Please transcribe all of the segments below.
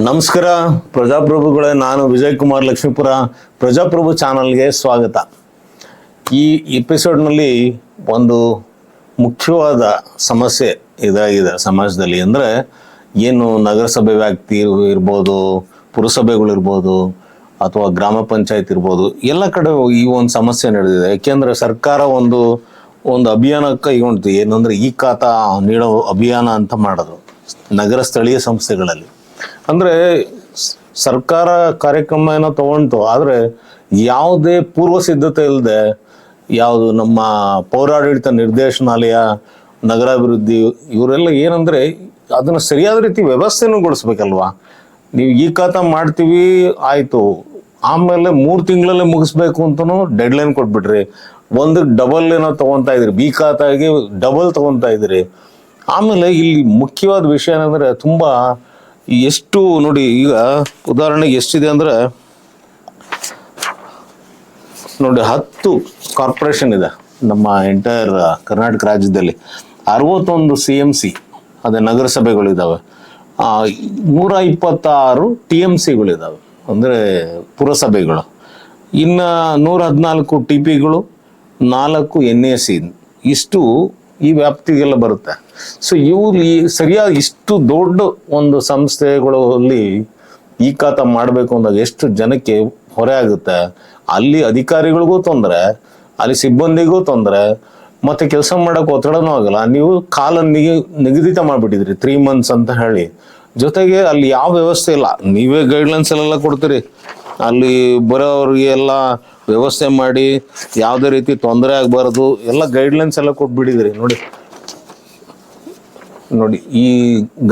ನಮಸ್ಕಾರ, ಪ್ರಜಾಪ್ರಭುಗಳೇ, ನಾನು ವಿಜಯ್ ಕುಮಾರ್ ಲಕ್ಷ್ಮೀಪುರ, ಪ್ರಜಾಪ್ರಭು ಚಾನಲ್ಗೆ ಸ್ವಾಗತ. ಈ ಎಪಿಸೋಡ್ನಲ್ಲಿ ಒಂದು ಮುಖ್ಯವಾದ ಸಮಸ್ಯೆ ಇದಾಗಿದೆ ಸಮಾಜದಲ್ಲಿ. ಅಂದರೆ ಏನು ನಗರಸಭೆ ವ್ಯಾಪ್ತಿ ಇರ್ಬೋದು ಪುರಸಭೆಗಳಿರ್ಬೋದು ಅಥವಾ ಗ್ರಾಮ ಪಂಚಾಯತ್ ಇರ್ಬೋದು, ಎಲ್ಲ ಕಡೆ ಈ ಒಂದು ಸಮಸ್ಯೆ ನಡೆದಿದೆ. ಯಾಕೆಂದರೆ ಸರ್ಕಾರ ಒಂದು ಒಂದು ಅಭಿಯಾನ ಕೈಗೊಂಡಿದೆ ಏನಂದರೆ ಈ ಖಾತಾ ನೀಡೋ ಅಭಿಯಾನ ಅಂತ ಮಾಡೋದು ನಗರ ಸ್ಥಳೀಯ ಸಂಸ್ಥೆಗಳಲ್ಲಿ. ಅಂದ್ರೆ ಸರ್ಕಾರ ಕಾರ್ಯಕ್ರಮ ಏನೋ ತಗೊಂತು ಆದ್ರೆ ಯಾವುದೇ ಪೂರ್ವ ಸಿದ್ಧತೆ ಇಲ್ಲದೆ ಯಾವುದು ನಮ್ಮ ಪೌರಾಡಳಿತ ನಿರ್ದೇಶನಾಲಯ, ನಗರಾಭಿವೃದ್ಧಿ ಇವರೆಲ್ಲ ಏನಂದ್ರೆ ಅದನ್ನ ಸರಿಯಾದ ರೀತಿ ವ್ಯವಸ್ಥೆನೂ ಗೊಳಿಸ್ಬೇಕಲ್ವಾ? ನೀವು ಈ ಖಾತ ಮಾಡ್ತೀವಿ, ಆಯ್ತು. ಆಮೇಲೆ ಮೂರು ತಿಂಗಳಲ್ಲೇ ಮುಗಿಸ್ಬೇಕು ಡೆಡ್ ಡೆಡ್ಲೈನ್ ಕೊಟ್ಬಿಟ್ರಿ. ಒಂದು ಡಬಲ್ ಏನೋ ತಗೊಂತಾ ಇದ್ರಿ. ಬಿ ಖಾತಾಗೆ ಡಬಲ್ ತಗೊಂತ ಇದ್ರಿ. ಆಮೇಲೆ ಇಲ್ಲಿ ಮುಖ್ಯವಾದ ವಿಷಯ ಏನಂದ್ರೆ ತುಂಬಾ ಎಷ್ಟು ನೋಡಿ, ಈಗ ಉದಾಹರಣೆಗೆ ಎಷ್ಟಿದೆ ಅಂದ್ರೆ, ನೋಡಿ ಹತ್ತು ಕಾರ್ಪೊರೇಷನ್ ಇದೆ ನಮ್ಮ ಎಂಟೈರ್ ಕರ್ನಾಟಕ ರಾಜ್ಯದಲ್ಲಿ. ಅರವತ್ತೊಂದು ಸಿ ಎಂ ಸಿ, ಅದೇ ನಗರಸಭೆಗಳಿದ್ದಾವೆ ನೂರ ಇಪ್ಪತ್ತಾರು ಟಿ ಎಂ ಸಿಗಳಿದ್ದಾವೆ ಅಂದರೆ ಪುರಸಭೆಗಳು. ಇನ್ನು ನೂರ ಹದಿನಾಲ್ಕು ಟಿ ಪಿಗಳು, ನಾಲ್ಕು ಎನ್ ಎ ಸಿ. ಇಷ್ಟು ಈ ವ್ಯಾಪ್ತಿಗೆಲ್ಲ ಬರುತ್ತೆ. ಸೊ ಇವು ಈ ಸರಿಯಾಗಿ ಇಷ್ಟು ದೊಡ್ಡ ಒಂದು ಸಂಸ್ಥೆಗಳಲ್ಲಿ ಈ ಖಾತ ಮಾಡಬೇಕು ಅಂದಾಗ ಎಷ್ಟು ಜನಕ್ಕೆ ಹೊರೆ ಆಗುತ್ತೆ? ಅಲ್ಲಿ ಅಧಿಕಾರಿಗಳಿಗೂ ತೊಂದರೆ, ಅಲ್ಲಿ ಸಿಬ್ಬಂದಿಗೂ ತೊಂದರೆ, ಮತ್ತೆ ಕೆಲಸ ಮಾಡಕ್ ಒತ್ತಡನೂ ಆಗಲ್ಲ. ನೀವು ಕಾಲನ್ನು ನಿಗ- ನಿಗದಿತ ಮಾಡಿಬಿಟ್ಟಿದ್ರಿ ತ್ರೀ ಮಂತ್ಸ್ ಅಂತ ಹೇಳಿ. ಜೊತೆಗೆ ಅಲ್ಲಿ ಯಾವ ವ್ಯವಸ್ಥೆ ಇಲ್ಲ. ನೀವೇ ಗೈಡ್ಲೈನ್ಸ್ ಎಲ್ಲ ಕೊಡ್ತೀರಿ. ಅಲ್ಲಿ ಬರೋರಿಗೆಲ್ಲ ವ್ಯವಸ್ಥೆ ಮಾಡಿ ಯಾವುದೇ ರೀತಿ ತೊಂದರೆ ಆಗಬಾರ್ದು, ಎಲ್ಲ ಗೈಡ್ಲೈನ್ಸ್ ಎಲ್ಲ ಕೊಟ್ಬಿಟ್ಟಿದ್ರಿ, ನೋಡಿ. ನೋಡಿ, ಈ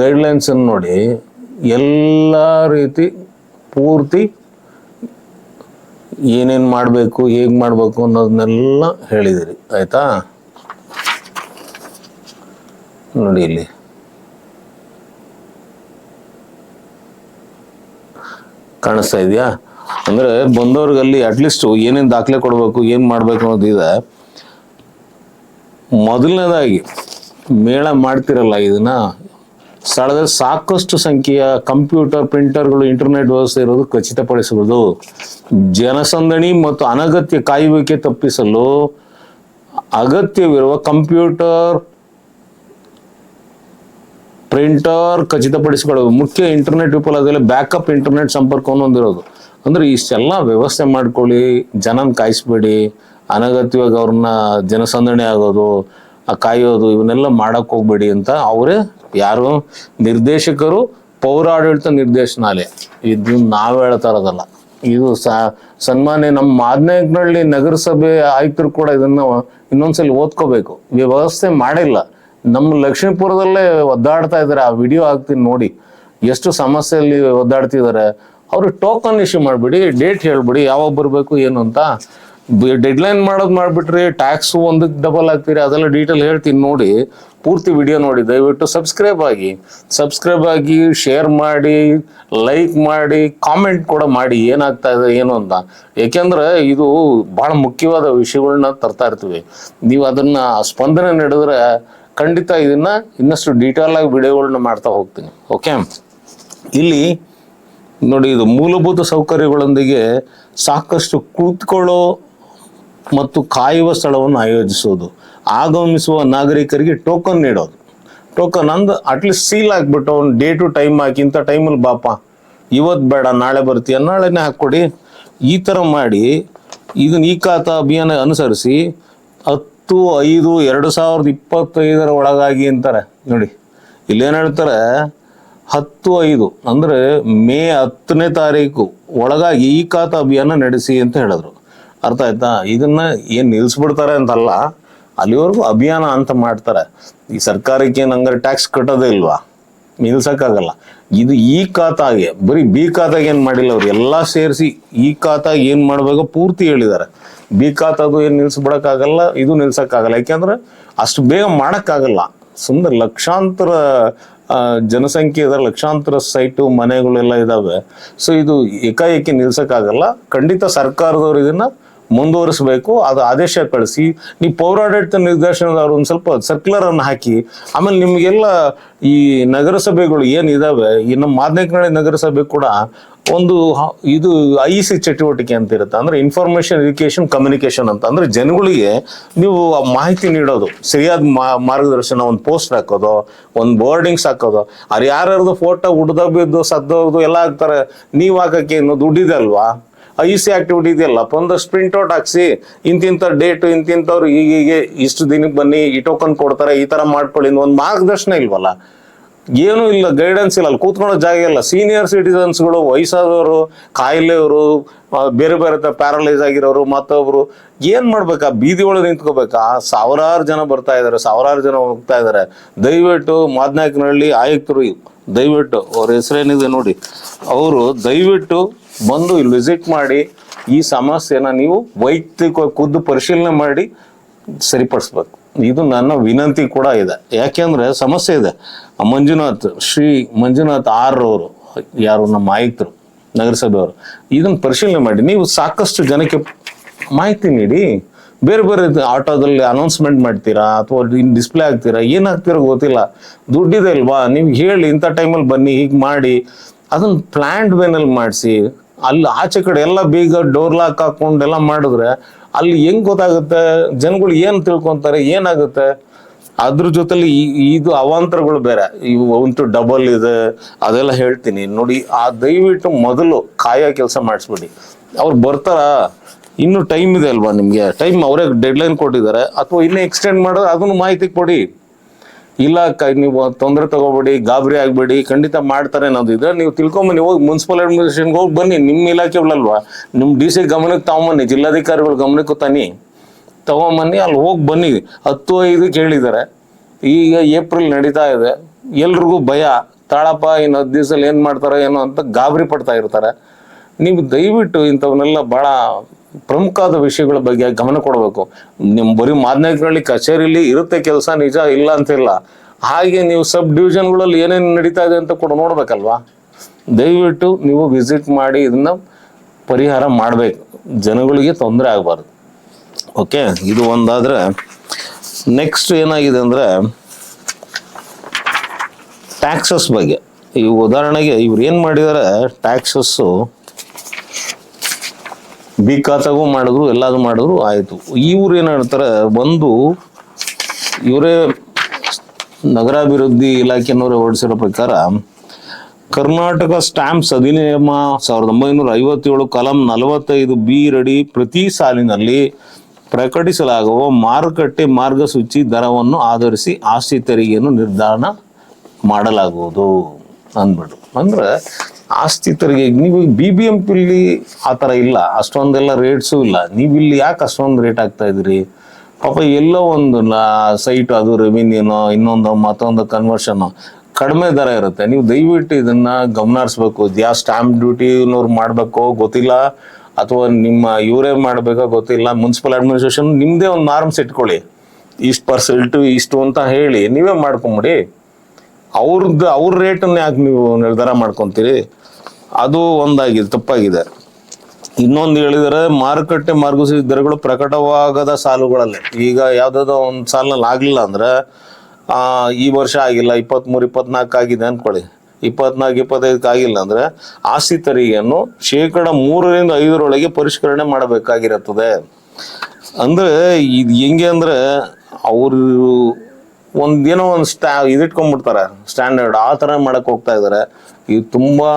ಗೈಡ್ಲೈನ್ಸನ್ನು ನೋಡಿ, ಎಲ್ಲ ರೀತಿ ಪೂರ್ತಿ ಏನೇನು ಮಾಡಬೇಕು, ಹೇಗೆ ಮಾಡಬೇಕು ಅನ್ನೋದನ್ನೆಲ್ಲ ಹೇಳಿದಿರಿ, ಆಯಿತಾ? ನೋಡಿ ಇಲ್ಲಿ. ಕಾಣಿಸ್ತಾ ಇದೆಯಾ? ಅಂದ್ರೆ ಬಂದವ್ರಿಗೆ ಅಲ್ಲಿ ಅಟ್ಲೀಸ್ಟ್ ಏನೇನ್ ದಾಖಲೆ ಕೊಡಬೇಕು, ಏನು ಮಾಡಬೇಕು ಅನ್ನೋದಿದೆ ಮೊದಲನೇದಾಗಿ, ಮೇಳ ಮಾಡ್ತಿರಲ್ಲ ಇದನ್ನ, ಸ್ಥಳದಲ್ಲಿ ಸಾಕಷ್ಟು ಸಂಖ್ಯೆಯ ಕಂಪ್ಯೂಟರ್, ಪ್ರಿಂಟರ್ಗಳು ಇಂಟರ್ನೆಟ್ ವ್ಯವಸ್ಥೆ ಇರೋದು ಖಚಿತಪಡಿಸುವುದು ಜನಸಂದಣಿ ಮತ್ತು ಅನಗತ್ಯ ಕಾಯುವಿಕೆ ತಪ್ಪಿಸಲು ಅಗತ್ಯವಿರುವ ಕಂಪ್ಯೂಟರ್, ಪ್ರಿಂಟರ್ ಖಚಿತಪಡಿಸಿಕೊಳ್ಳೋದು. ಮುಖ್ಯ ಇಂಟರ್ನೆಟ್ ವಿಫಲದಲ್ಲಿ ಬ್ಯಾಕಪ್ ಇಂಟರ್ನೆಟ್ ಸಂಪರ್ಕವನ್ನು ಹೊಂದಿರೋದು. ಅಂದ್ರೆ ಇಷ್ಟೆಲ್ಲ ವ್ಯವಸ್ಥೆ ಮಾಡ್ಕೊಳ್ಳಿ, ಜನನ ಕಾಯಿಸ್ಬೇಡಿ, ಅನಗತ್ಯವಾಗಿ ಅವ್ರನ್ನ ಜನಸಂದಣಿ ಆಗೋದು ಕಾಯೋದು, ಇವನ್ನೆಲ್ಲ ಮಾಡಕ್ ಹೋಗ್ಬೇಡಿ ಅಂತ ಅವರೇ ಯಾರು ನಿರ್ದೇಶಕರು, ಪೌರಾಡಳಿತ ನಿರ್ದೇಶನಾಲಯ. ಇದು ನಾವು ಹೇಳ್ತಾ ಇದು ಸ, ಸನ್ಮಾನ್ಯ ನಮ್ಮ ಮಾದನಾಯಕನಹಳ್ಳಿ ನಗರಸಭೆ ಆಯುಕ್ತರು ಕೂಡ ಇದನ್ನ ಇನ್ನೊಂದ್ಸಲಿ ಓದ್ಕೋಬೇಕು. ವ್ಯವಸ್ಥೆ ಮಾಡಿಲ್ಲ. ನಮ್ಮ ಲಕ್ಷ್ಮೀಪುರದಲ್ಲೇ ಒದ್ದಾಡ್ತಾ ಇದ್ದಾರೆ. ಆ ವಿಡಿಯೋ ಹಾಕ್ತೀನಿ ನೋಡಿ. ಎಷ್ಟು ಸಮಸ್ಯೆಯಲ್ಲಿ ಒದ್ದಾಡ್ತಿದ್ದಾರೆ. ಅವರು ಟೋಕನ್ ಇಶ್ಯೂ ಮಾಡಿಬಿಡಿ ಡೇಟ್ ಹೇಳ್ಬಿಡಿ, ಯಾವಾಗ ಬರಬೇಕು, ಏನು ಅಂತ. ಡೆಡ್ಲೈನ್ ಮಾಡೋದು ಮಾಡಿಬಿಟ್ರಿ ಟ್ಯಾಕ್ಸು ಒಂದಕ್ಕೆ ಡಬಲ್ ಆಗ್ತೀರಿ ಅದೆಲ್ಲ ಡೀಟೇಲ್ ಹೇಳ್ತೀನಿ ನೋಡಿ. ಪೂರ್ತಿ ವಿಡಿಯೋ ನೋಡಿ, ದಯವಿಟ್ಟು ಸಬ್ಸ್ಕ್ರೈಬ್ ಆಗಿ. ಸಬ್ಸ್ಕ್ರೈಬ್ ಆಗಿ ಶೇರ್ ಮಾಡಿ ಲೈಕ್ ಮಾಡಿ ಕಾಮೆಂಟ್ ಕೂಡ ಮಾಡಿ, ಏನಾಗ್ತಾ ಇದೆ, ಏನು ಅಂತ. ಯಾಕೆಂದ್ರೆ ಇದು ಬಹಳ ಮುಖ್ಯವಾದ ವಿಷಯಗಳನ್ನ ತರ್ತಾ ಇರ್ತೀವಿ. ನೀವು ಅದನ್ನ ಸ್ಪಂದನೆ ನಡೆದ್ರೆ ಖಂಡಿತ ಇದನ್ನ ಇನ್ನಷ್ಟು ಡೀಟೇಲ್ ಆಗಿ ವಿಡಿಯೋಗಳನ್ನ ಮಾಡ್ತಾ ಹೋಗ್ತೀನಿ. ಓಕೆ ಇಲ್ಲಿ ನೋಡಿ, ಇದು ಮೂಲಭೂತ ಸೌಕರ್ಯಗಳೊಂದಿಗೆ ಸಾಕಷ್ಟು ಕೂತ್ಕೊಳ್ಳೋ ಮತ್ತು ಕಾಯುವ ಸ್ಥಳವನ್ನು ಆಯೋಜಿಸೋದು, ಆಗಮಿಸುವ ನಾಗರಿಕರಿಗೆ ಟೋಕನ್ ನೀಡೋದು. ಟೋಕನ್ ಅಂದು ಅಟ್ಲೀಸ್ಟ್ ಸೀಲ್ ಹಾಕ್ಬಿಟ್ಟು ಅವ್ನು ಡೇ ಟು ಟೈಮ್ ಹಾಕಿ, ಇಂಥ ಟೈಮಲ್ಲಿ ಬಾಪ ಇವತ್ತು ಬೇಡ, ನಾಳೆ ಬರ್ತೀಯ, ನಾಳೆನೇ ಹಾಕ್ಕೊಡಿ. ಈ ಥರ ಮಾಡಿ ಇದನ್ನ ಈ ಖಾತ ಅಭಿಯಾನ ಅನುಸರಿಸಿ ಹತ್ತು, ಐದು, ಎರಡು ಸಾವಿರದ ಇಪ್ಪತ್ತೈದರ ಒಳಗಾಗಿ ಅಂತಾರೆ. ನೋಡಿ, ಇಲ್ಲೇನು ಹೇಳ್ತಾರೆ? ಹತ್ತು ಐದು ಅಂದ್ರೆ ಮೇ ಹತ್ತನೇ ತಾರೀಕು ಒಳಗಾಗಿ ಈ ಖಾತಾ ಅಭಿಯಾನ ನಡೆಸಿ ಅಂತ ಹೇಳಿದ್ರು. ಅರ್ಥ ಆಯ್ತಾ? ಇದನ್ನ ಏನ್ ನಿಲ್ಸ್ಬಿಡ್ತಾರೆ ಅಂತಲ್ಲ, ಅಲ್ಲಿವರೆಗೂ ಅಭಿಯಾನ ಅಂತ ಮಾಡ್ತಾರೆ. ಈ ಸರ್ಕಾರಕ್ಕೆ ಹಂಗಾರೆ ಟ್ಯಾಕ್ಸ್ ಕಟ್ಟೋದೇ ಇಲ್ವಾ? ನಿಲ್ಸಕ್ಕಾಗಲ್ಲ. ಇದು ಈ ಖಾತಾಗೆ, ಬರೀ ಬಿ ಖಾತಾಗ ಏನು ಮಾಡಿಲ್ಲ ಅವ್ರು, ಎಲ್ಲ ಸೇರಿಸಿ ಈ ಖಾತಾಗ ಏನು ಮಾಡಬೇಕು ಪೂರ್ತಿ ಹೇಳಿದ್ದಾರೆ. ಬಿ ಖಾತಾದು ಏನು ನಿಲ್ಲಿಸ್ಬಿಡೋಕ್ಕಾಗಲ್ಲ ಇದು ನಿಲ್ಸೋಕ್ಕಾಗಲ್ಲ. ಯಾಕೆಂದ್ರೆ ಅಷ್ಟು ಬೇಗ ಮಾಡೋಕ್ಕಾಗಲ್ಲ. ಸುಮ್ಮನೆ ಲಕ್ಷಾಂತರ ಜನಸಂಖ್ಯೆ ಇದೆ ಲಕ್ಷಾಂತರ ಸೈಟು, ಮನೆಗಳೆಲ್ಲ ಇದಾವೆ. ಸೊ ಇದು ಏಕಾಏಕಿ ನಿಲ್ಸೋಕ್ಕಾಗಲ್ಲ. ಖಂಡಿತ ಸರ್ಕಾರದವ್ರು ಇದನ್ನ ಮುಂದುವರಿಸಬೇಕು. ಅದು ಆದೇಶ ಕಳಿಸಿ. ನೀವು ಪೌರಾಡಳಿತ ನಿರ್ದೇಶನದವ್ರು ಒಂದು ಸ್ವಲ್ಪ ಸರ್ಕ್ಯುಲರ್ ಅನ್ನು ಹಾಕಿ. ಆಮೇಲೆ ನಿಮಗೆಲ್ಲ ಈ ನಗರಸಭೆಗಳು ಏನಿದಾವೆ ಈ ನಮ್ಮ ಮಾದನೇಕನಹಳ್ಳಿ ನಗರಸಭೆ ಕೂಡ ಒಂದು ಇದು ಐ ಸಿ ಚಟುವಟಿಕೆ ಅಂತ ಇರುತ್ತೆ. ಅಂದ್ರೆ ಇನ್ಫಾರ್ಮೇಶನ್ ಎಜುಕೇಶನ್ ಕಮ್ಯುನಿಕೇಶನ್ ಅಂತ. ಅಂದ್ರೆ ಜನಗಳಿಗೆ ನೀವು ಮಾಹಿತಿ ನೀಡೋದು. ಸರಿಯಾದ ಮಾರ್ಗದರ್ಶನ, ಒಂದು ಪೋಸ್ಟ್ ಹಾಕೋದು, ಒಂದು ಬೋರ್ಡಿಂಗ್ಸ್ ಹಾಕೋದು. ಅವ್ರು ಯಾರ್ಯಾರ್ದು ಫೋಟೋ ಉಡ್ದ ಬಿದ್ದು ಸದ್ದೋದು ಎಲ್ಲ ಹಾಕ್ತಾರೆ. ನೀವು ಹಾಕಕ್ಕೆ ಇನ್ನು ದುಡ್ಡಿದೆ ಅಲ್ವಾ? ಐ ಸಿ ಆಕ್ಟಿವಿಟಿ ಇದೆಯಲ್ಲಪ್ಪ. ಒಂದು ಸ್ಪ್ರಿಂಟ್ ಔಟ್ ಹಾಕ್ಸಿ, ಇಂತಿಂಥ ಡೇಟ್ ಇಂತಿಂಥವ್ರು ಈಗೀಗೆ ಇಷ್ಟು ದಿನಕ್ಕೆ ಬನ್ನಿ, ಈ ಟೋಕನ್ ಕೊಡ್ತಾರೆ, ಈ ತರ ಮಾಡ್ಕೊಳ್ಳಿ ಒಂದು ಮಾರ್ಗದರ್ಶನ ಇಲ್ವಲ್ಲ? ಏನೂ ಇಲ್ಲ ಗೈಡೆನ್ಸ್ ಇಲ್ಲ. ಅಲ್ಲಿ ಕೂತ್ಕೊಳ್ಳೋ ಜಾಗ ಇಲ್ಲ. ಸೀನಿಯರ್ ಸಿಟಿಸನ್ಸ್ಗಳು ವಯಸ್ಸಾದವರು, ಕಾಯಿಲೆಯವರು ಬೇರೆ ಬೇರೆ ಪ್ಯಾರಲೈಸ್ ಆಗಿರೋರು, ಮತ್ತೊಬ್ರು ಏನ್ ಮಾಡ್ಬೇಕಾ? ಬೀದಿ ಒಳಗೆ ನಿಂತ್ಕೋಬೇಕಾ. ಸಾವಿರಾರು ಜನ ಬರ್ತಾ ಇದ್ದಾರೆ ಸಾವಿರಾರು ಜನ ಹೋಗ್ತಾ ಇದ್ದಾರೆ ದಯವಿಟ್ಟು ಮಾದ್ನಾಯಕನಹಳ್ಳಿ ಆಯುಕ್ತರು ದಯವಿಟ್ಟು ಅವ್ರ ಹೆಸರೇನಿದೆ ನೋಡಿ. ಅವರು ದಯವಿಟ್ಟು ಬಂದು ಇಲ್ಲಿ ವಿಸಿಟ್ ಮಾಡಿ ಈ ಸಮಸ್ಯೆನ ನೀವು ವೈಯಕ್ತಿಕವಾಗಿ ಖುದ್ದು ಪರಿಶೀಲನೆ ಮಾಡಿ ಸರಿಪಡಿಸ್ಬೇಕು. ಇದು ನನ್ನ ವಿನಂತಿ ಕೂಡ ಇದೆ. ಯಾಕೆಂದ್ರೆ ಸಮಸ್ಯೆ ಇದೆ. ಮಂಜುನಾಥ್, ಶ್ರೀ ಮಂಜುನಾಥ್ ಆರ್ ಅವರು ಯಾರು ನಮ್ಮ ಆಯುಕ್ತರು, ನಗರಸಭೆಯವರು, ಇದನ್ನು ಪರಿಶೀಲನೆ ಮಾಡಿ. ನೀವು ಸಾಕಷ್ಟು ಜನಕ್ಕೆ ಮಾಹಿತಿ ನೀಡಿ. ಬೇರೆ ಬೇರೆ ಆಟೋದಲ್ಲಿ ಅನೌನ್ಸ್ಮೆಂಟ್ ಮಾಡ್ತೀರಾ ಅಥವಾ ಡಿಸ್ಪ್ಲೇ ಹಾಕ್ತೀರಾ? ಏನು ಗೊತ್ತಿಲ್ಲ. ದುಡ್ಡಿದೆ ಅಲ್ವಾ? ನೀವು ಹೇಳಿ, ಇಂಥ ಟೈಮಲ್ಲಿ ಬನ್ನಿ, ಹೀಗೆ ಮಾಡಿ. ಅದನ್ನ ಪ್ಲಾಂಟ್ ವೇನಲ್ಲಿ ಮಾಡಿಸಿ. ಅಲ್ಲಿ ಆಚೆ ಕಡೆ ಎಲ್ಲ ಬೀಗ ಡೋರ್ ಲಾಕ್ ಹಾಕೊಂಡೆಲ್ಲ ಮಾಡಿದ್ರೆ ಅಲ್ಲಿ ಹೆಂಗ್ ಗೊತ್ತಾಗುತ್ತೆ? ಜನಗಳು ಏನ್ ತಿಳ್ಕೊಂತಾರೆ, ಏನಾಗುತ್ತೆ? ಅದ್ರ ಜೊತೆಲಿ ಇದು ಅವಾಂತರಗಳು ಬೇರೆ. ಇವು ಒಂಟು ಡಬಲ್ ಇದೆ, ಅದೆಲ್ಲ ಹೇಳ್ತೀನಿ. ನೋಡಿ, ಆ ದಯವಿಟ್ಟು ಮೊದಲು ಕಾಯೋ ಕೆಲಸ ಮಾಡಿಸ್ಬಿಡಿ. ಅವ್ರು ಬರ್ತಾರ? ಇನ್ನು ಟೈಮ್ ಇದೆ ಅಲ್ವಾ ನಿಮ್ಗೆ? ಟೈಮ್ ಅವರೇ ಡೆಡ್ಲೈನ್ ಕೊಟ್ಟಿದ್ದಾರೆ. ಅಥವಾ ಇನ್ನೂ ಎಕ್ಸ್ಟೆಂಡ್ ಮಾಡಿದ್ರೆ ಅದನ್ನು ಮಾಹಿತಿ ಕೊಡಿ. ಇಲ್ಲ ನೀವು ತೊಂದರೆ ತಗೋಬೇಡಿ, ಗಾಬರಿ ಆಗಬೇಡಿ, ಖಂಡಿತ ಮಾಡ್ತಾರೆ ಅನ್ನೋದು ಇದ್ರೆ ನೀವು ತಿಳ್ಕೊಂಬನ್ನಿ ಹೋಗಿ ಮುನ್ಸಿಪಲ್ ಅಡ್ಮಿನಿಸ್ಟ್ರೇಷನ್ಗೆ ಹೋಗಿ ಬನ್ನಿ, ನಿಮ್ಮ ಇಲಾಖೆಗಳಲ್ವಾ ನಿಮ್ಮ ಡಿ ಸಿ ಗಮನಕ್ಕೆ ತಗೊಂಬನ್ನಿ, ಜಿಲ್ಲಾಧಿಕಾರಿಗಳ ಗಮನಕ್ಕೂ ತನ್ನಿ. ತಗೊಂಬನ್ನಿ, ಅಲ್ಲಿ ಹೋಗಿ ಬನ್ನಿ. ಹತ್ತು, ಐದು ಕೇಳಿದ್ದಾರೆ. ಈಗ ಏಪ್ರಿಲ್ ನಡೀತಾ ಇದೆ. ಎಲ್ರಿಗೂ ಭಯ. ತಾಳಪ್ಪ, ಇನ್ನು ಹತ್ತು ದಿವ್ಸಲ್ಲಿ ಏನು ಮಾಡ್ತಾರೆ, ಏನೋ ಅಂತ ಗಾಬರಿ ಪಡ್ತಾ ಇರ್ತಾರೆ. ನೀವು ದಯವಿಟ್ಟು ಇಂಥವನ್ನೆಲ್ಲ ಬಹಳ ಪ್ರಮುಖವಾದ ವಿಷಯಗಳ ಬಗ್ಗೆ ಗಮನ ಕೊಡಬೇಕು. ನಿಮ್ಮ ಬರೀ ಮಾಧ್ಯಮಗಳಲ್ಲಿ ಕಚೇರಿಲಿ ಇರುತ್ತೆ ಕೆಲಸ ನಿಜ ಇಲ್ಲ ಅಂತಿಲ್ಲ. ಹಾಗೆ ನೀವು ಸಬ್ ಡಿವಿಷನ್ಗಳಲ್ಲಿ ಏನೇನು ನಡೀತಾ ಇದೆ ಅಂತ ಕೂಡ ನೋಡ್ಬೇಕಲ್ವಾ? ದಯವಿಟ್ಟು ನೀವು ವಿಸಿಟ್ ಮಾಡಿ ಇದನ್ನ ಪರಿಹಾರ ಮಾಡಬೇಕು. ಜನಗಳಿಗೆ ತೊಂದರೆ ಆಗಬಾರ್ದು. ಓಕೆ? ಇದು ಒಂದಾದ್ರೆ ನೆಕ್ಸ್ಟ್ ಏನಾಗಿದೆ ಅಂದ್ರೆ ಟ್ಯಾಕ್ಸಸ್ ಬಗ್ಗೆ. ಈ ಉದಾಹರಣೆಗೆ ಇವ್ರು ಏನು ಮಾಡಿದ್ದಾರೆ? ಟ್ಯಾಕ್ಸಸ್ಸು ಬಿ ಮಾಡಿದ್ರು, ಎಲ್ಲಾದ್ರು ಮಾಡಿದ್ರು, ಆಯಿತು. ಇವ್ರು ಏನು ಹೇಳ್ತಾರೆ ಒಂದು ಇವರೇ ನಗರಾಭಿವೃದ್ಧಿ ಇಲಾಖೆನವರು ಹೊರಡಿಸಿರೋ ಪ್ರಕಾರ ಕರ್ನಾಟಕ ಸ್ಟ್ಯಾಂಪ್ಸ್ ಅಧಿನಿಯಮ ಸಾವಿರದ ಒಂಬೈನೂರ ಐವತ್ತೇಳು ಕಲಂ ನಲವತ್ತೈದು ಬಿ ರಡಿ ಪ್ರತಿ ಸಾಲಿನಲ್ಲಿ ಪ್ರಕಟಿಸಲಾಗುವ ಮಾರುಕಟ್ಟೆ ಮಾರ್ಗಸೂಚಿ ದರವನ್ನು ಆಧರಿಸಿ ಆಸ್ತಿ ತೆರಿಗೆಯನ್ನು ನಿರ್ಧಾರ ಮಾಡಲಾಗುವುದು ಅಂದ್ಬಿಟ್ಟು. ಅಂದ್ರೆ ಆಸ್ತಿ ತೆರಿಗೆ ನೀವು ಬಿ ಬಿ ಎಂ ಪಿಲಿ ಆ ಥರ ಇಲ್ಲ, ಅಷ್ಟೊಂದೆಲ್ಲ ರೇಟ್ಸು ಇಲ್ಲ. ನೀವು ಇಲ್ಲಿ ಯಾಕೆ ಅಷ್ಟೊಂದು ರೇಟ್ ಆಗ್ತಾ ಇದ್ರಿ ಪಾಪ ಎಲ್ಲೋ ಒಂದು ಸೈಟ್ ಅದು ರೆವಿನ್ಯೂನೋ ಇನ್ನೊಂದು ಮತ್ತೊಂದು ಕನ್ವರ್ಷನ್ ಕಡಿಮೆ ದರ ಇರುತ್ತೆ. ನೀವು ದಯವಿಟ್ಟು ಇದನ್ನ ಗಮನ ಹರಿಸ್ಬೇಕು ಯಾವ ಸ್ಟಾಂಪ್ ಡ್ಯೂಟಿನವ್ರು ಮಾಡಬೇಕೋ ಗೊತ್ತಿಲ್ಲ, ಅಥವಾ ನಿಮ್ಮ ಇವರೇ ಮಾಡಬೇಕೋ ಗೊತ್ತಿಲ್ಲ. ಮುನ್ಸಿಪಲ್ ಅಡ್ಮಿನಿಸ್ಟ್ರೇಷನ್ ನಿಮ್ಮದೇ ಒಂದು ನಾರ್ಮ್ಸ್ ಇಟ್ಕೊಳ್ಳಿ. ಇಷ್ಟು ಪರ್ಸೆಂಟು ಇಷ್ಟು ಅಂತ ಹೇಳಿ ನೀವೇ ಮಾಡ್ಕೊಂಬಿಡಿ. ಅವ್ರದ್ದು ಅವ್ರ ರೇಟನ್ನು ಯಾಕೆ ನೀವು ನಿರ್ಧಾರ ಮಾಡ್ಕೊಂತೀರಿ. ಅದು ಒಂದಾಗಿದೆ ತಪ್ಪಾಗಿದೆ. ಇನ್ನೊಂದು ಹೇಳಿದರೆ ಮಾರುಕಟ್ಟೆ ಮಾರ್ಗಸೂಚಿ ದರಗಳು ಪ್ರಕಟವಾಗದ ಸಾಲುಗಳಲ್ಲಿ ಈಗ ಯಾವ್ದಾದ್ರು ಒಂದು ಸಾಲಲ್ಲಿ ಆಗಲಿಲ್ಲ ಅಂದ್ರೆ ಆ, ಈ ವರ್ಷ ಆಗಿಲ್ಲ ಇಪ್ಪತ್ತ್ಮೂರು ಇಪ್ಪತ್ನಾಲ್ಕು ಆಗಿದೆ ಅಂದ್ಕೊಳ್ಳಿ. ಇಪ್ಪತ್ನಾಲ್ಕು ಇಪ್ಪತ್ತೈದಕ್ಕೆ ಆಗಿಲ್ಲ ಅಂದ್ರೆ ಆಸ್ತಿ ತೆರಿಗೆಯನ್ನು ಶೇಕಡ ಮೂರರಿಂದ ಐದರೊಳಗೆ ಪರಿಷ್ಕರಣೆ ಮಾಡಬೇಕಾಗಿರುತ್ತದೆ. ಅಂದ್ರೆ ಇದು ಹೆಂಗೆ ಅಂದ್ರೆ ಅವರು ಒಂದೇನೋ ಒಂದು ಸ್ಟಾ ಇದಿಟ್ಕೊಂಡ್ಬಿಡ್ತಾರೆ ಸ್ಟ್ಯಾಂಡರ್ಡ್ ಆ ಥರ ಮಾಡೋಕೆ ಹೋಗ್ತಾ ಇದ್ದಾರೆ. ಇದು ತುಂಬಾ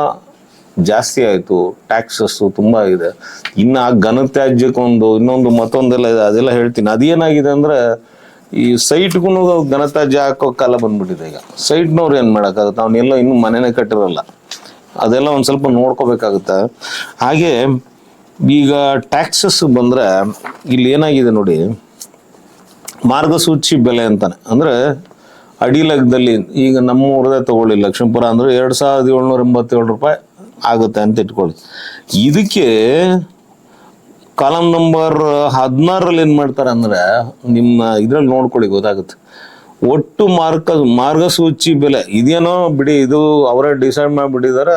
ಜಾಸ್ತಿ ಆಯಿತು ಟ್ಯಾಕ್ಸಸ್ ತುಂಬಾ ಇದೆ. ಇನ್ನು ಆ ಘನತ್ಯಾಜ್ಯಕ್ಕೊಂದು, ಇನ್ನೊಂದು ಮತ್ತೊಂದೆಲ್ಲ ಇದೆ, ಅದೆಲ್ಲ ಹೇಳ್ತೀನಿ. ಅದೇನಾಗಿದೆ ಅಂದ್ರೆ, ಈ ಸೈಟ್ಗೂ ಘನತ್ಯಾಜ್ಯ ಹಾಕೋ ಕಾಲ ಬಂದ್ಬಿಟ್ಟಿದೆ ಈಗ. ಸೈಟ್ನವ್ರು ಏನು ಮಾಡಕ್ಕಾಗುತ್ತೆ? ಅವನ್ನೆಲ್ಲ ಇನ್ನೂ ಮನೆನೇ ಕಟ್ಟಿರಲ್ಲ. ಅದೆಲ್ಲ ಒಂದು ಸ್ವಲ್ಪ ನೋಡ್ಕೋಬೇಕಾಗುತ್ತೆ. ಹಾಗೆ, ಈಗ ಟ್ಯಾಕ್ಸಸ್ ಬಂದ್ರೆ, ಇಲ್ಲಿ ಏನಾಗಿದೆ ನೋಡಿ, ಮಾರ್ಗಸೂಚಿ ಬೆಲೆ ಅಂತಾನೆ. ಅಂದ್ರೆ, ಅಡಿ ಲೆಕ್ಕದಲ್ಲಿ ಈಗ ನಮ್ಮ ಊರದೇ ತಗೊಳ್ಳಿ, ಲಕ್ಷ್ಮೀಪುರ ಅಂದ್ರೆ ಎರಡ್ ಸಾವಿರದ ಏಳ್ನೂರ ಎಂಬತ್ತೇಳು ರೂಪಾಯಿ ಆಗುತ್ತೆ ಅಂತ ಇಟ್ಕೊಳ್ಳಿ. ಇದಕ್ಕೆ ಕಾಲಮ್ ನಂಬರ್ ಹದಿನಾರರಲ್ಲಿ ಏನು ಮಾಡ್ತಾರೆ ಅಂದರೆ ನಿಮ್ಮ ಇದ್ರಲ್ಲಿ ನೋಡ್ಕೊಳ್ಳಿ, ಗೊತ್ತಾಗುತ್ತೆ. ಒಟ್ಟು ಮಾರ್ಕ, ಮಾರ್ಗಸೂಚಿ ಬೆಲೆ, ಇದೇನೋ ಬಿಡಿ, ಇದು ಅವರೇ ಡಿಸೈಡ್ ಮಾಡಿಬಿಟ್ಟಿದ್ದಾರೆ.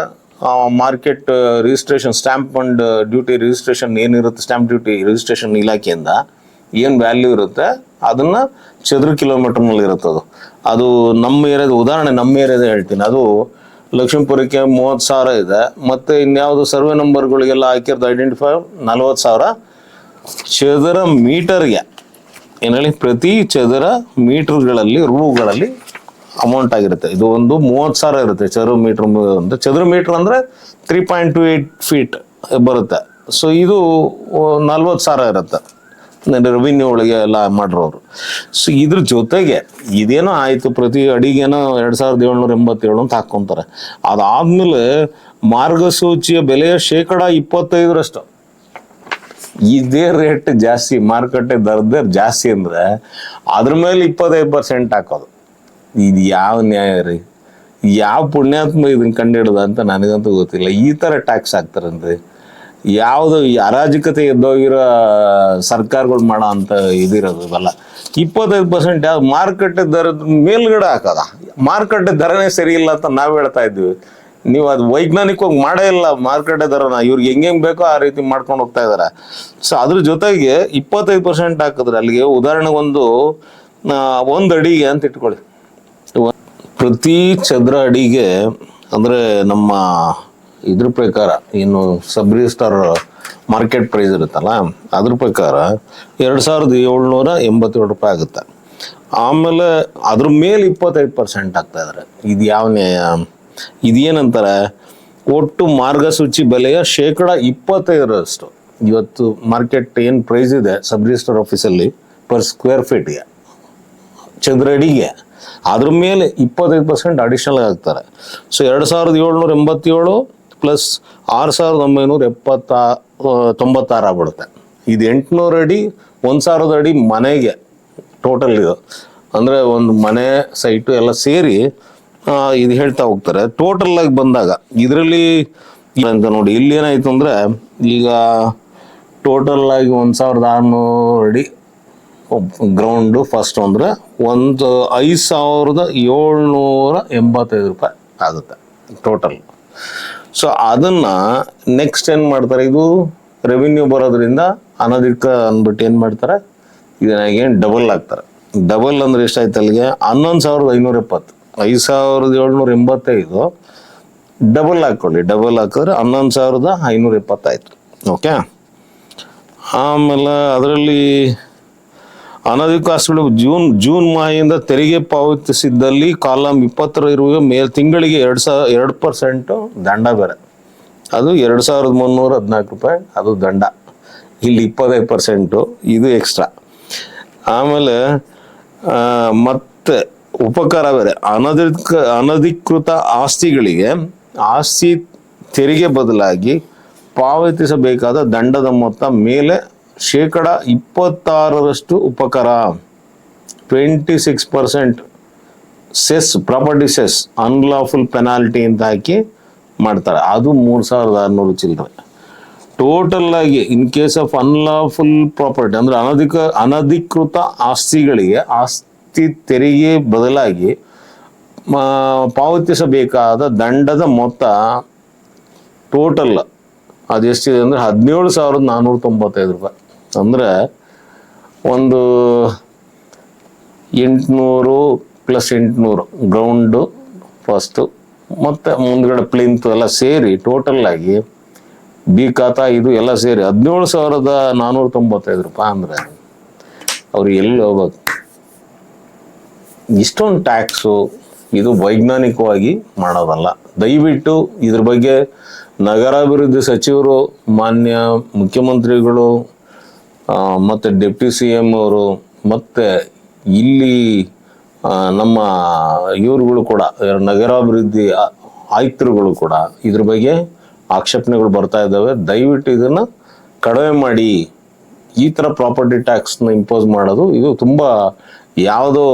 Market registration stamp and duty registration ಏನಿರುತ್ತೆ ಸ್ಟ್ಯಾಂಪ್ ಡ್ಯೂಟಿ ರಿಜಿಸ್ಟ್ರೇಷನ್ ಇಲಾಖೆಯಿಂದ ಏನು ವ್ಯಾಲ್ಯೂ ಇರುತ್ತೆ, ಅದನ್ನ ಚದುರ ಕಿಲೋಮೀಟರ್ನಲ್ಲಿ ಇರುತ್ತೆ ಅದು. ಅದು ನಮ್ಮ ಏರಿಯಾದ, ಉದಾಹರಣೆ ನಮ್ಮ ಏರಿಯಾದ ಹೇಳ್ತೀನಿ. ಅದು ಲಕ್ಷ್ಮೀಪುರಕ್ಕೆ ಮೂವತ್ತು ಸಾವಿರ ಇದೆ. ಮತ್ತೆ ಇನ್ಯಾವುದು ಸರ್ವೆ ನಂಬರ್ಗಳಿಗೆಲ್ಲ ಹಾಕಿರೋದು ಐಡೆಂಟಿಫೈ ನಲ್ವತ್ತು ಸಾವಿರ. ಚದರ ಮೀಟರ್ಗೆ ಏನು ಹೇಳಿ, ಪ್ರತಿ ಚದರ ಮೀಟರ್ಗಳಲ್ಲಿ, ರೂಗಳಲ್ಲಿ ಅಮೌಂಟ್ ಆಗಿರುತ್ತೆ. ಇದು ಒಂದು ಮೂವತ್ತು ಸಾವಿರ ಇರುತ್ತೆ ಚದರ ಮೀಟರ್ ಅಂತ ಚದರ ಮೀಟರ್ ಅಂದರೆ three point two eight feet ಬರುತ್ತೆ. ಸೊ ಇದು ನಲ್ವತ್ತು ಸಾವಿರ ಇರುತ್ತೆ. ರೆವಿನ್ಯೂ ಒಳಗೆ ಎಲ್ಲ ಮಾಡಿರೋರು ಸೊ ಇದ್ರ ಜೊತೆಗೆ ಇದೇನೋ ಆಯಿತು ಪ್ರತಿ ಅಡಿಗೆನೋ ಎರಡು ಸಾವಿರದ ಏಳ್ನೂರ ಎಂಬತ್ತೇಳು ಅಂತ ಹಾಕ್ಕೊಂತಾರೆ ಅದಾದ್ಮೇಲೆ ಮಾರ್ಗಸೂಚಿಯ ಬೆಲೆಯ ಶೇಕಡ ಇಪ್ಪತ್ತೈದರಷ್ಟು. ಇದೇ ರೇಟ್ ಜಾಸ್ತಿ, ಮಾರುಕಟ್ಟೆ ದರದೇ ಜಾಸ್ತಿ ಅಂದ್ರೆ ಅದ್ರ ಮೇಲೆ ಇಪ್ಪತ್ತೈದು ಪರ್ಸೆಂಟ್ ಹಾಕೋದು. ಇದು ಯಾವ ನ್ಯಾಯ ರೀ? ಯಾವ ಪುಣ್ಯಾತ್ಮ ಇದನ್ನ ಕಂಡಿಡ್ದ ಅಂತ ನನಗಂತೂ ಗೊತ್ತಿಲ್ಲ. ಈ ಥರ ಟ್ಯಾಕ್ಸ್ ಹಾಕ್ತಾರಂತೆ ಯಾವುದು ಅರಾಜಕತೆ ಎದ್ದೋಗಿರೋ ಸರ್ಕಾರಗಳು ಮಾಡೋ ಅಂತ ಇದಿರೋದು ಇವೆಲ್ಲ ಇಪ್ಪತ್ತೈದು ಪರ್ಸೆಂಟ್ ಯಾವ್ದು ಮಾರುಕಟ್ಟೆ ದರದ ಮೇಲ್ಗಡೆ ಹಾಕೋದ. ಮಾರುಕಟ್ಟೆ ದರನೇ ಸರಿ ಇಲ್ಲ ಅಂತ ನಾವು ಹೇಳ್ತಾ ಇದ್ವಿ. ನೀವು ಅದು ವೈಜ್ಞಾನಿಕವಾಗಿ ಮಾಡೇ ಇಲ್ಲ ಮಾರುಕಟ್ಟೆ ದರನ. ಇವ್ರಿಗೆ ಹೆಂಗೆ ಬೇಕೋ ಆ ರೀತಿ ಮಾಡ್ಕೊಂಡು ಹೋಗ್ತಾ ಇದ್ದಾರೆ ಸೊ ಅದ್ರ ಜೊತೆಗೆ ಇಪ್ಪತ್ತೈದು ಪರ್ಸೆಂಟ್ ಹಾಕಿದ್ರೆ ಅಲ್ಲಿಗೆ ಉದಾಹರಣೆಗೆ ಒಂದು ಆ, ಒಂದು ಅಡಿಗೆ ಅಂತ ಇಟ್ಕೊಳ್ಳಿ. ಪ್ರತಿ ಚದರ ಅಡಿಗೆ ಅಂದ್ರೆ ನಮ್ಮ ಇದ್ರ ಪ್ರಕಾರ ಇನ್ನು ಸಬ್ ರಿಜಿಸ್ಟರ್ ಮಾರ್ಕೆಟ್ ಪ್ರೈಸ್ ಇರುತ್ತಲ್ಲ, ಅದ್ರ ಪ್ರಕಾರ ಎರಡು ಸಾವಿರದ ಏಳ್ನೂರ ಎಂಬತ್ತೇಳು ರೂಪಾಯಿ ಆಗುತ್ತೆ. ಆಮೇಲೆ ಅದ್ರ ಮೇಲೆ ಇಪ್ಪತ್ತೈದು ಪರ್ಸೆಂಟ್ ಆಗ್ತಾ ಇದಾರೆ. ಇದು ಯಾವ ನ್ಯಾಯ? ಇದೇನಂತಾರೆ ಒಟ್ಟು ಮಾರ್ಗಸೂಚಿ ಬೆಲೆಯ ಶೇಕಡ ಇಪ್ಪತ್ತೈದರಷ್ಟು. ಇವತ್ತು ಮಾರ್ಕೆಟ್ ಏನು ಪ್ರೈಸ್ ಇದೆ ಸಬ್ ರಿಜಿಸ್ಟರ್ ಆಫೀಸಲ್ಲಿ ಪರ್ ಸ್ಕ್ವೇರ್ ಫೀಟ್ಗೆ ಚದರಡಿಗೆ ಅದ್ರ ಮೇಲೆ ಇಪ್ಪತ್ತೈದು ಪರ್ಸೆಂಟ್ ಅಡಿಷನಲ್ ಆಗ್ತಾರೆ ಸೊ ಎರಡು ಸಾವಿರದ ಏಳ್ನೂರ ಎಂಬತ್ತೇಳು ಪ್ಲಸ್ ಆರು ಸಾವಿರದ ಒಂಬೈನೂರ ಎಪ್ಪತ್ತ ತೊಂಬತ್ತಾರು ಆಗ್ಬಿಡುತ್ತೆ. ಇದು ಎಂಟುನೂರು ಅಡಿ, ಒಂದು ಸಾವಿರದ ಅಡಿ ಮನೆಗೆ ಟೋಟಲ್ ಇದು. ಅಂದರೆ ಒಂದು ಮನೆ ಸೈಟು ಎಲ್ಲ ಸೇರಿ ಇದು ಹೇಳ್ತಾ ಹೋಗ್ತಾರೆ. ಟೋಟಲ್ ಆಗಿ ಬಂದಾಗ, ಇದರಲ್ಲಿ ಅಂತ ನೋಡಿ, ಇಲ್ಲಿ ಏನಾಯ್ತು ಅಂದರೆ, ಈಗ ಟೋಟಲ್ ಆಗಿ ಒಂದು ಸಾವಿರದ ಆರುನೂರು ಅಡಿ ಗ್ರೌಂಡು ಫಸ್ಟ್ ಅಂದರೆ ಒಂದು ಐದು ಸಾವಿರದ ಏಳ್ನೂರ ಎಂಬತ್ತೈದು ರೂಪಾಯಿ ಆಗುತ್ತೆ ಟೋಟಲ್ ಸೊ ಅದನ್ನ ನೆಕ್ಸ್ಟ್ ಏನು ಮಾಡ್ತಾರೆ ಇದು? ರೆವಿನ್ಯೂ ಬರೋದ್ರಿಂದ ಅನಧಿಕ ಅಂದ್ಬಿಟ್ಟು ಏನು ಮಾಡ್ತಾರೆ? ಇದನ್ನಾಗಿ ಡಬಲ್ ಹಾಕ್ತಾರೆ. ಡಬಲ್ ಅಂದ್ರೆ ಎಷ್ಟಾಯ್ತು ಅಲ್ಲಿಗೆ? ಹನ್ನೊಂದು ಸಾವಿರದ ಐನೂರ ಎಪ್ಪತ್ತು. ಐದು ಸಾವಿರದ ಏಳ್ನೂರ ಎಂಬತ್ತೈದು. ಡಬಲ್ ಹಾಕ್ಕೊಳ್ಳಿ ಡಬಲ್ ಹಾಕಿದ್ರೆ ಹನ್ನೊಂದು ಸಾವಿರದ ಐನೂರ ಎಪ್ಪತ್ತಾಯ್ತು. ಓಕೆ ಆಮೇಲೆ ಅದರಲ್ಲಿ ಅನಧಿಕ ಆಸ್ತಿಗಳು ಜೂನ್ ಜೂನ್ ಮಾಹೆಯಿಂದ ತೆರಿಗೆ ಪಾವತಿಸಿದ್ದಲ್ಲಿ ಕಾಲಂ ಇಪ್ಪತ್ತರ ಇರುವ ಮೇ ತಿಂಗಳಿಗೆ ಎರಡು ಸಾವಿರ ಎರಡು ಪರ್ಸೆಂಟು ದಂಡ ಬೇರೆ. ಅದು ಎರಡು ಸಾವಿರದ ಮುನ್ನೂರ ಹದಿನಾಲ್ಕು ರೂಪಾಯಿ, ಅದು ದಂಡ. ಇಲ್ಲಿ ಇಪ್ಪತ್ತೈದು ಪರ್ಸೆಂಟು, ಇದು ಎಕ್ಸ್ಟ್ರಾ. ಆಮೇಲೆ ಮತ್ತೆ ಉಪಕಾರ ಬೇರೆ. ಅನಧಿಕ ಅನಧಿಕೃತ ಆಸ್ತಿಗಳಿಗೆ ಆಸ್ತಿ ತೆರಿಗೆ ಬದಲಾಗಿ ಪಾವತಿಸಬೇಕಾದ ದಂಡದ ಮೊತ್ತ ಮೇಲೆ ಶೇಕಡ ಇಪ್ಪತ್ತಾರರಷ್ಟು ಉಪಕರ twenty six percent cess, property cess unlawful penalty ಅಂತ ಹಾಕಿ ಮಾಡ್ತಾರೆ. ಅದು ಮೂರು ಸಾವಿರದ ಆರುನೂರು ಚಿಲ್ಲರೆ. ಟೋಟಲ್ ಆಗಿ in case of unlawful property ಅಂದ್ರೆ ಅನಧಿಕ, ಅನಧಿಕೃತ ಆಸ್ತಿಗಳಿಗೆ ಆಸ್ತಿ ತೆರಿಗೆ ಬದಲಾಗಿ ಪಾವತಿಸಬೇಕಾದ ದಂಡದ ಮೊತ್ತ ಟೋಟಲ್ ಅದೆಷ್ಟಿದೆ ಅಂದ್ರೆ ಹದಿನೇಳು ಸಾವಿರದ ನಾನ್ನೂರ ತೊಂಬತ್ತೈದು ರೂಪಾಯಿ. ಅಂದ್ರೆ ಒಂದು ಎಂಟುನೂರು ಪ್ಲಸ್ ಎಂಟುನೂರು ಗ್ರೌಂಡು ಫಸ್ಟು ಮತ್ತು ಮುಂದ್ಗಡೆ ಪ್ಲಿಂತ್ ಎಲ್ಲ ಸೇರಿ ಟೋಟಲ್ಲಾಗಿ ಬಿ ಖಾತಾ ಇದು ಎಲ್ಲ ಸೇರಿ ಹದಿನೇಳು ಸಾವಿರದ ನಾನ್ನೂರ ತೊಂಬತ್ತೈದು ರೂಪಾಯಿ ಅಂದ್ರೆ ಅವ್ರು ಎಲ್ಲಿ ಹೋಗ್ಬೇಕು? ಇಷ್ಟೊಂದು ಟ್ಯಾಕ್ಸು ಇದು ವೈಜ್ಞಾನಿಕವಾಗಿ ಮಾಡೋದಲ್ಲ. ದಯವಿಟ್ಟು ಇದ್ರ ಬಗ್ಗೆ ನಗರಾಭಿವೃದ್ಧಿ ಸಚಿವರು, ಮಾನ್ಯ ಮುಖ್ಯಮಂತ್ರಿಗಳು ಮತ್ತೆ ಡೆಪ್ಟಿ ಸಿ ಎಂ ಅವರು, ಮತ್ತೆ ಇಲ್ಲಿ ನಮ್ಮ ಇವರುಗಳು ಕೂಡ ನಗರಾಭಿವೃದ್ಧಿ ಆಯುಕ್ತರುಗಳು ಕೂಡ ಇದ್ರ ಬಗ್ಗೆ ಆಕ್ಷೇಪಣೆಗಳು ಬರ್ತಾ ಇದ್ದಾವೆ. ದಯವಿಟ್ಟು ಇದನ್ನ ಕಡಿಮೆ ಮಾಡಿ. ಈ ಥರ ಪ್ರಾಪರ್ಟಿ ಟ್ಯಾಕ್ಸ್ನ ಇಂಪೋಸ್ ಮಾಡೋದು ಇದು ತುಂಬ ಯಾವುದೋ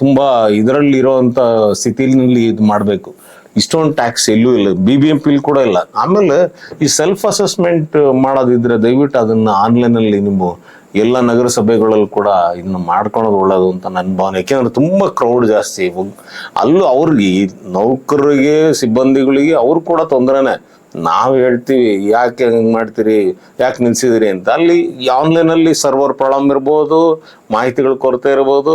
ತುಂಬ ಇದರಲ್ಲಿ ಅಂಥ ಸ್ಥಿತಿನಲ್ಲಿ ಇದು ಮಾಡಬೇಕು. ಇಷ್ಟೊಂದು ಟ್ಯಾಕ್ಸ್ ಎಲ್ಲೂ ಇಲ್ಲ. ಬಿ ಬಿ ಎಂ ಪಿಲ್ ಕೂಡ ಇಲ್ಲ. ಆಮೇಲೆ ಈ ಸೆಲ್ಫ್ ಅಸೆಸ್ಮೆಂಟ್ ಮಾಡೋದಿದ್ರೆ ದಯವಿಟ್ಟು ಅದನ್ನ ಆನ್ಲೈನಲ್ಲಿ ನೀವು ಎಲ್ಲ ನಗರಸಭೆಗಳಲ್ಲಿ ಕೂಡ ಇನ್ನು ಮಾಡ್ಕೊಳೋದು ಒಳ್ಳೇದು ಅಂತ ನನ್ನ ಭಾವನೆ. ಯಾಕೆಂದ್ರೆ ತುಂಬಾ ಕ್ರೌಡ್ ಜಾಸ್ತಿ. ಅಲ್ಲೂ ಅವ್ರಿಗೆ ನೌಕರರಿಗೆ, ಸಿಬ್ಬಂದಿಗಳಿಗೆ ಅವ್ರು ಕೂಡ ತೊಂದರೆನೆ. ನಾವು ಹೇಳ್ತೀವಿ, ಯಾಕೆ ಹಿಂಗೆ ಮಾಡ್ತೀರಿ, ಯಾಕೆ ನಿಲ್ಸಿದಿರಿ ಅಂತ. ಅಲ್ಲಿ ಆನ್ಲೈನಲ್ಲಿ ಸರ್ವರ್ ಪ್ರಾಬ್ಲಮ್ ಇರ್ಬೋದು, ಮಾಹಿತಿಗಳ ಕೊರತೆ ಇರ್ಬೋದು,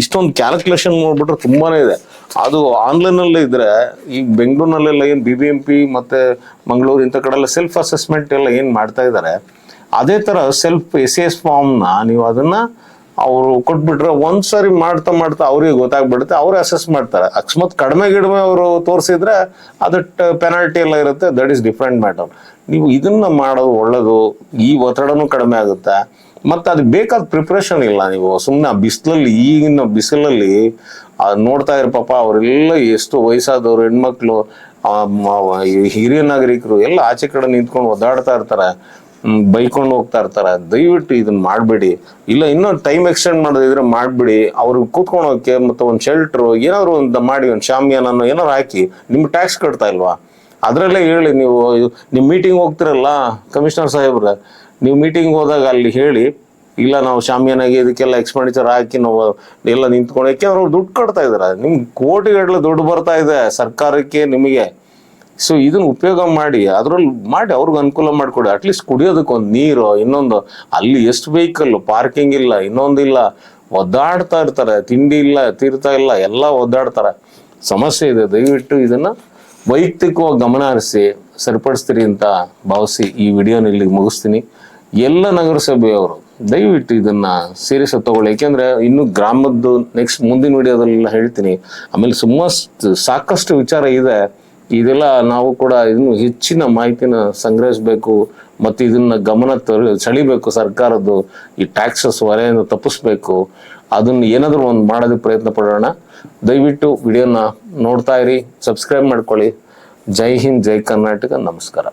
ಇಷ್ಟೊಂದು ಕ್ಯಾಲ್ಕುಲೇಷನ್ ನೋಡ್ಬಿಟ್ರೆ ತುಂಬಾ ಇದೆ. ಅದು ಆನ್ಲೈನ್ ಇದ್ದರೆ ಈಗ ಬೆಂಗಳೂರಿನಲ್ಲೆಲ್ಲ ಏನು ಬಿ ಬಿ ಎಂ ಪಿ ಮತ್ತು ಮಂಗಳೂರು ಇಂಥ ಕಡೆಲ್ಲ ಸೆಲ್ಫ್ ಅಸೆಸ್ಮೆಂಟ್ ಎಲ್ಲ ಏನು ಮಾಡ್ತಾ ಇದ್ದಾರೆ ಅದೇ ಥರ ಸೆಲ್ಫ್ ಎಸ್ ಎಸ್ ಫಾರ್ಮ್ನ ನೀವು ಅದನ್ನ ಅವರು ಕೊಟ್ಬಿಟ್ರೆ ಒಂದ್ಸರಿ ಮಾಡ್ತಾ ಮಾಡ್ತಾ ಅವ್ರಿಗೆ ಗೊತ್ತಾಗ್ಬಿಡುತ್ತೆ. ಅವ್ರೇ ಅಸೆಸ್ ಮಾಡ್ತಾರೆ. ಅಕಸ್ಮಾತ್ ಕಡಿಮೆ ಗಿಡಮೆ ಅವರು ತೋರಿಸಿದ್ರೆ ಅದು ಪೆನಾಲ್ಟಿ ಎಲ್ಲ ಇರುತ್ತೆ. ದಟ್ ಈಸ್ ಡಿಫ್ರೆಂಟ್ ಮ್ಯಾಟರ್ ನೀವು ಇದನ್ನ ಮಾಡೋದು ಒಳ್ಳೇದು. ಈ ಒತ್ತಡನೂ ಕಡಿಮೆ ಆಗುತ್ತೆ. ಮತ್ತೆ ಅದಕ್ಕೆ ಬೇಕಾದ ಪ್ರಿಪ್ರೇಷನ್ ಇಲ್ಲ ನೀವು. ಸುಮ್ಮನೆ ಬಿಸಿಲಲ್ಲಿ ಈಗಿನ ಬಿಸಿಲಲ್ಲಿ ಆ ನೋಡ್ತಾ ಇರೋ ಪಾಪ ಅವರೆಲ್ಲ ಎಷ್ಟು ವಯಸ್ಸಾದವರು ಹೆಣ್ಮಕ್ಳು ಆ, ಹಿರಿಯ ನಾಗರಿಕರು ಎಲ್ಲ ಆಚೆ ಕಡೆ ನಿಂತ್ಕೊಂಡು ಒದ್ದಾಡ್ತಾ ಇರ್ತಾರೆ. ಬೈಕೊಂಡು ಹೋಗ್ತಾ ಇರ್ತಾರೆ. ದಯವಿಟ್ಟು ಇದನ್ನ ಮಾಡಬೇಡಿ. ಇಲ್ಲ, ಇನ್ನೊಂದು ಟೈಮ್ ಎಕ್ಸ್ಟೆಂಡ್ ಮಾಡೋದಿದ್ರೆ ಮಾಡ್ಬಿಡಿ. ಅವ್ರಿಗೆ ಕೂತ್ಕೊಳೋಕೆ ಮತ್ತೆ ಒಂದು ಶೆಲ್ಟ್ರು ಏನಾದ್ರು ಒಂದು ಮಾಡಿ, ಒಂದು ಶಾಮಿಯಾನೋ ಏನಾದ್ರು ಹಾಕಿ, ನಿಮ್ಗೆ ಟ್ಯಾಕ್ಸ್ ಕಟ್ತಾ ಇಲ್ವಾ? ಅದರಲ್ಲೇ ಹೇಳಿ ನೀವು ನಿಮ್ಮ ಮೀಟಿಂಗ್ ಹೋಗ್ತಿರಲ್ಲ ಕಮಿಷನರ್ ಸಾಹೇಬ್ರೆ, ನೀವು ಮೀಟಿಂಗ್ ಹೋದಾಗ ಅಲ್ಲಿ ಹೇಳಿ, ಇಲ್ಲ, ನಾವು ಶಾಮಿಯಾನಾಗಿ ಇದಕ್ಕೆಲ್ಲ ಎಕ್ಸ್ಪೆಂಡಿಚರ್ ಹಾಕಿ ನಾವು ಎಲ್ಲ ನಿಂತ್ಕೊಂಡು ಯಾಕೆ ಅವ್ರು ದುಡ್ಡು ಕಟ್ತಾ ಇದಾರೆ. ನಿಮ್ಗೆ ಕೋಟಿಗಟ್ಟಲೆ ದುಡ್ಡು ಬರ್ತಾ ಇದೆ ಸರ್ಕಾರಕ್ಕೆ, ನಿಮಗೆ. ಸೊ ಇದನ್ನ ಉಪಯೋಗ ಮಾಡಿ ಅದ್ರಲ್ಲಿ ಮಾಡಿ ಅವ್ರಿಗೆ ಅನುಕೂಲ ಮಾಡಿಕೊಡಿ. ಅಟ್ಲೀಸ್ಟ್ ಕುಡಿಯೋದಕ್ಕೆ ಒಂದು ನೀರು, ಇನ್ನೊಂದು, ಅಲ್ಲಿ ಎಷ್ಟು ವೆಹಿಕಲ್ ಪಾರ್ಕಿಂಗ್ ಇಲ್ಲ ಇನ್ನೊಂದಿಲ್ಲ ಒದ್ದಾಡ್ತಾ ಇರ್ತಾರೆ, ತಿಂಡಿ ಇಲ್ಲ, ತೀರ್ಥ ಇಲ್ಲ, ಎಲ್ಲ ಒದ್ದಾಡ್ತಾರೆ. ಸಮಸ್ಯೆ ಇದೆ. ದಯವಿಟ್ಟು ಇದನ್ನ ವೈಯಕ್ತಿಕವಾಗಿ ಗಮನ ಹರಿಸಿ, ಸರಿಪಡಿಸ್ತೀರಿ ಅಂತ ಭಾವಿಸಿ ಈ ವಿಡಿಯೋನ ಇಲ್ಲಿಗೆ ಮುಗಿಸ್ತೀನಿ. ಎಲ್ಲ ನಗರಸಭೆಯವರು, ದಯವಿಟ್ಟು ಇದನ್ನ ಸೀರಿಯಸ್ ತಗೊಳ್ಳಿ. ಯಾಕೆಂದ್ರೆ ಇನ್ನು ಗ್ರಾಮದ್ದು ನೆಕ್ಸ್ಟ್ ಮುಂದಿನ ವಿಡಿಯೋದಲ್ಲೆಲ್ಲ ಹೇಳ್ತೀನಿ. ಆಮೇಲೆ ಸುಮ್ಮಷ್ಟು ಸಾಕಷ್ಟು ವಿಚಾರ ಇದೆ. ಇದೆಲ್ಲ ನಾವು ಕೂಡ ಇನ್ನು ಹೆಚ್ಚಿನ ಮಾಹಿತಿನ ಸಂಗ್ರಹಿಸಬೇಕು ಮತ್ತೆ ಇದನ್ನ ಗಮನ ಸೆಳಿಬೇಕು ಸರ್ಕಾರದ್ದು ಈ ಟ್ಯಾಕ್ಸಸ್ ಹೊರೆಯನ್ನು ತಪ್ಪಿಸ್ಬೇಕು. ಅದನ್ನ ಏನಾದರೂ ಒಂದು ಮಾಡೋದಕ್ಕೆ ಪ್ರಯತ್ನ ಪಡೋಣ. ದಯವಿಟ್ಟು ವಿಡಿಯೋನ ನೋಡ್ತಾ ಇರಿ, ಸಬ್ಸ್ಕ್ರೈಬ್ ಮಾಡ್ಕೊಳ್ಳಿ. ಜೈ ಹಿಂದ್, ಜೈ ಕರ್ನಾಟಕ, ನಮಸ್ಕಾರ.